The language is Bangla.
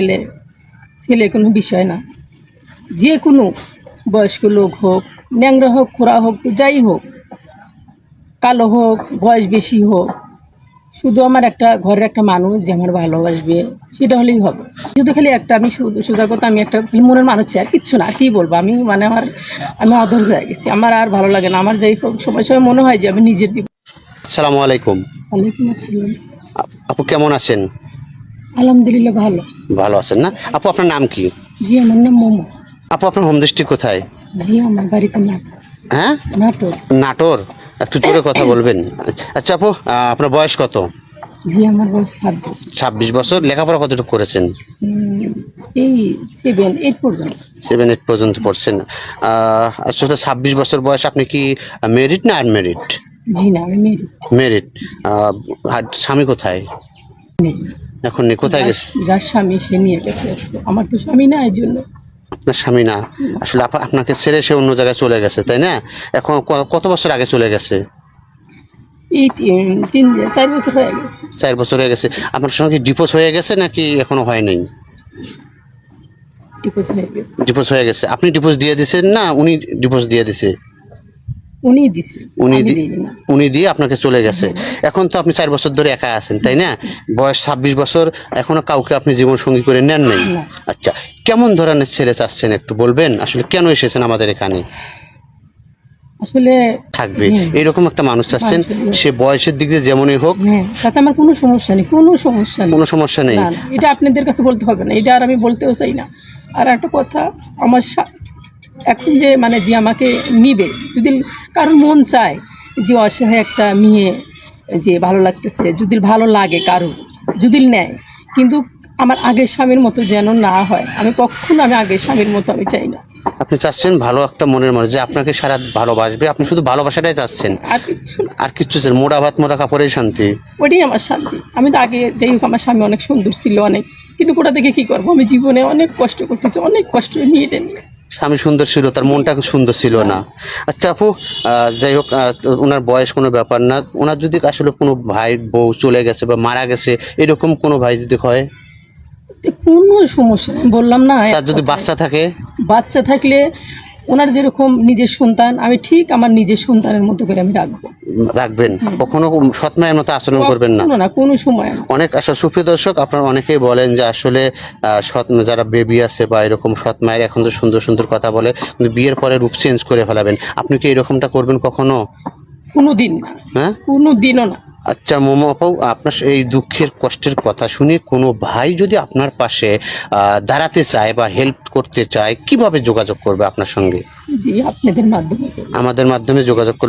ছেলে ছেলে কোনো বিষয় না। যে কোনো বয়স্ক লোক হোক ন্যাংরা হোক খোরা হোক যাই হোক কালো হোক বয়স বেশি হোক শুধু আমার একটা ঘরের একটা মানুষ যে আমার ভালোবাসবে সেটা হলেই হবে। শুধু খালি একটা আমি শুধু সোজা কথা আমি একটা মনের মানুষ চাই আর কিচ্ছু না কি বলব? আমি মানে আমার আমি অধৈর্য হয়ে গেছি। আমার আর ভালো লাগে না। আমার যাই হোক সময় সময় মনে হয় যে আমি নিজের জীবন আসসালামু আলাইকুম। ওয়ালাইকুম আসসালাম। আপু কেমন আছেন? আলহামদুলিল্লাহ ভালো। ভালো আছেন না? আপু আপনার নাম কি? জি আমার নাম মোমো। আপু আপনার হোম ডিস্ট্রিক্ট কোথায়? জি আমার বাড়িতে নাটক হ্যাঁ? নাটক নাটোর? একটু জোরে কথা বলবেন। আচ্ছা আপু আপনার বয়স কত? জি আমার বয়স ছাব্বিশ। ছাব্বিশ বছর। লেখাপড়া কতটুকু করেছেন? এই সেভেন এইট পর্যন্ত। সেভেন এইট পর্যন্ত পড়ছেন। আসলে ছাব্বিশ বছর বয়স আপনি কি মেরিট না আনমেরিট জি না আমি মেরি মেরিট স্বামী কোথায়? নেই। এখন নেই কোথায় গেছে? যার স্বামী সে নিয়ে গেছে। আমার তো স্বামী না এই জন্য। আপনার স্বামী না। আসলে আপ- আপনাকে ছেড়ে সে অন্য জায়গায় চলে গেছে তাই না? এখন কত বছর আগে চলে গেছে? এই তিন- চার বছর হয়ে গেছে। চার বছর হয়ে গেছে। আপনার সঙ্গে ডিপোজ হয়ে গেছে নাকি এখনও হয় নাই? ডিপোজ হয়ে গেছে। আপনি ডিপোজ দিয়ে দিছেন না উনি ডিপোজ দিয়ে দিছে উনি দিছে দিয়ে আপনাকে চলে গেছে। এখন তো আপনি চার বছর ধরে একা আছেন তাই না? বয়স ছাব্বিশ বছর এখনও কাউকে আপনি জীবন সঙ্গী করে নেন নাই? আচ্ছা কেমন ধরনের ছেলে চাচ্ছেন একটু বলবেন? আসলে কেন এসেছেন আমাদের এখানে? আসলে থাকবে। এইরকম একটা মানুষ চাচ্ছেন সে বয়সের দিক দিয়ে যেমনই হোক। হ্যাঁ তাতে আমার কোনো সমস্যা নেই কোনো সমস্যা নেই। কোনো সমস্যা নেই। এটা আপনাদের কাছে বলতে হবে না এটা আর আমি বলতেও চাই না। আর একটা কথা আমার এখন যে মানে যে আমাকে নিবে যদি কারোর মন চায় যে অসহায় একটা মেয়ে যে ভালো লাগতেছে যদি ভালো লাগে কারও যদি নেয়। কিন্তু আমার আগের স্বামীর মতো যেন না হয় আমি কখনো আমি আগের স্বামীর মতো আমি চাই না। আপনি চাচ্ছেন ভালো একটা মনের মানুষ যে আপনাকে সারা ভালোবাসবে আপনি শুধু ভালোবাসাটাই চাচ্ছেন। আর কিচ্ছু না। আর কিচ্ছু চান মোড়া ভাত মোড়া কাপড়েই শান্তি। ওইটাই আমার শান্তি। আমি তো আগে যাই হোক আমার স্বামী অনেক সুন্দর ছিল অনেক কিন্তু ওটা থেকে কী করব? আমি জীবনে অনেক কষ্ট করতেছি অনেক কষ্ট নিয়ে এটা নিয়ে। স্বামী সুন্দর ছিল তার মনটা খুব সুন্দর ছিল না। আচ্ছা আপু যাই হোক ওনার বয়স কোনো ব্যাপার না। ওনার যদি আসলে কোনো ভাই বউ চলে গেছে বা মারা গেছে এরকম কোনো ভাই যদি হয়? কোনো সমস্যা বললাম না তার যদি বাচ্চা থাকে? বাচ্চা থাকলে ওনার যেরকম নিজের সন্তান আমি ঠিক আমার নিজের সন্তানের মতো করে আমি রাখব। রাখবেন? কখনো সৎ মায়ের মতো আচরণ করবেন না। না কোনো সময় অনেক আসলে সুপ্রিয় দর্শক আপনারা অনেকেই বলেন যে আসলে সৎ যারা বেবি আছে বা এরকম সৎ মায়ের এখন তো সুন্দর সুন্দর কথা বলে কিন্তু বিয়ের পরে রূপ চেঞ্জ করে ফেলাবেন। আপনি কি এরকমটা করবেন কখনো? কোনো দিন না। হ্যাঁ? কোনো দিনও না। আচ্ছা মোমো আপাও আপনার এই দুঃখের কষ্টের কথা শুনে কোনো ভাই যদি আপনার পাশে দাঁড়াতে চায় বা হেল্প করতে চায় কীভাবে যোগাযোগ করবে আপনার সঙ্গে? জি আপনাদের মাধ্যমে আমাদের মাধ্যমে যোগাযোগ করলে